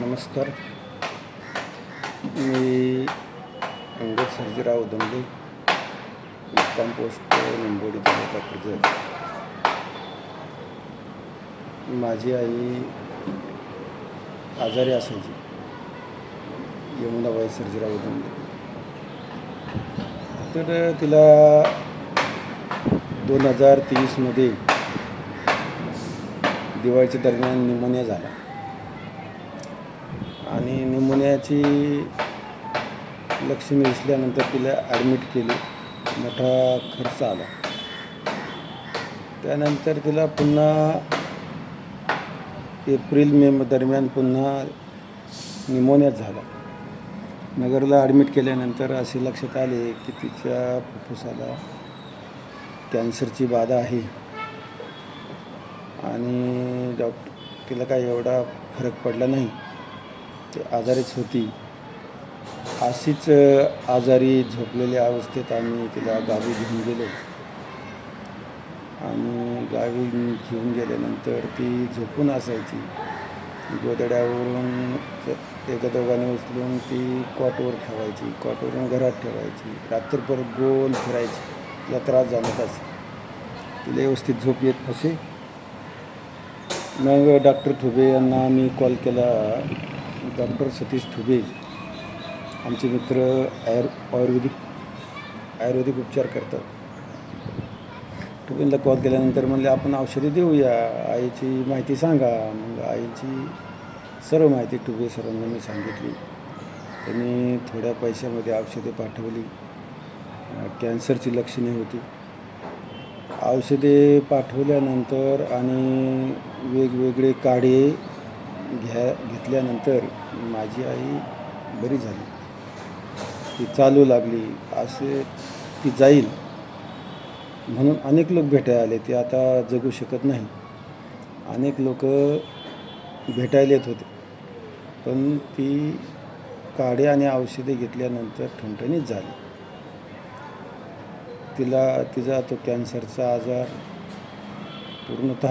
नमस्कार. मी अंगद सर्जीराव दंडे मुक्काम पोस्ट निंबोडी तालुका कर्जत माझी आई आजारी असायची. यमुनाबाई सर्जीराव दंडे तर तिला दोन हजार तेवीसमध्ये दिवाळीच्या दरम्यान निमोनिया झाला. आणि निमोनियाची लक्षणे दिसल्यानंतर तिला ॲडमिट केले. मोठा खर्च आला. त्यानंतर तिला पुन्हा एप्रिल मे दरम्यान पुन्हा निमोनिया झाला. नगरला ॲडमिट केल्यानंतर असे लक्षात आले की तिच्या फुफ्फुसाला कॅन्सरची बाधा आहे. आणि डॉक्टर तिला काही एवढा फरक पडला नाही. ते आजारीच होती. अशीच आजारी झोपलेल्या अवस्थेत आम्ही तिला गावी घेऊन गेलो. आणि गावी घेऊन गेल्यानंतर ती झोपून असायची. गोदड्यावरून एका दोघांनी उचलून ती कॉटवर ठेवायची कॉटवरून घरात ठेवायची. रात्रभर गोल फिरायची. तिला त्रास जाणत असे तिला व्यवस्थित झोप येत नसे. मग डॉक्टर ठुबे यांना मी कॉल केला. डॉक्टर सतीश ठुबे आमचे मित्र आयुर आयुर्वेदिक आयुर्वेदिक उपचार करतात. ठुबेंना कॉल केल्यानंतर म्हणले आपण औषधे देऊया. आईची माहिती सांगा. मग आईची सर्व माहिती टुबे सरांना मी सांगितली. त्यांनी थोड्या पैशामध्ये औषधे पाठवली. कॅन्सरची लक्षणे होती. औषधे पाठवल्यानंतर आणि वेगवेगळे काढे घ्या घेतल्यानंतर माझी आई बरी झाली. ती चालू लागली असे ती जाईल म्हणून अनेक लोक भेटायला आले ते आता जगू शकत नाही. अनेक लोक भेटायला येत होते. पण ती काढे आणि औषधे घेतल्यानंतर ठणठणीत झाली. तिला तिचा तो कॅन्सरचा आजार पूर्णत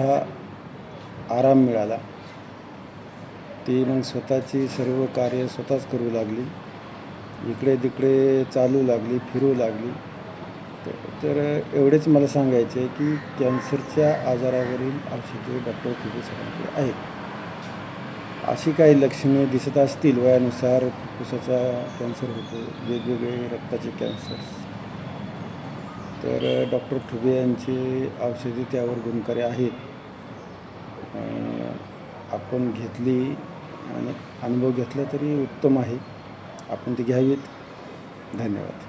आराम मिळाला. ती मग स्वतःची सर्व कार्य स्वतःच करू लागली. इकडे तिकडे चालू लागली फिरू लागली. तर- तर एवढेच मला सांगायचे की कॅन्सरच्या आजारावरील औषधे डॉक्टर तुझे सरांकडे आहेत. अशी काही लक्षणे दिसत असतील वयानुसार फुफ्फुसाचा कॅन्सर होतो वेगवेगळे रक्ताचे कॅन्सर्स तर डॉक्टर ठुबे यांची औषधे त्यावर गुणकारी आहेत. आपण घेतली आणि अनुभव घेतला तरी उत्तम आहे. आपण ती घ्यावीत. धन्यवाद.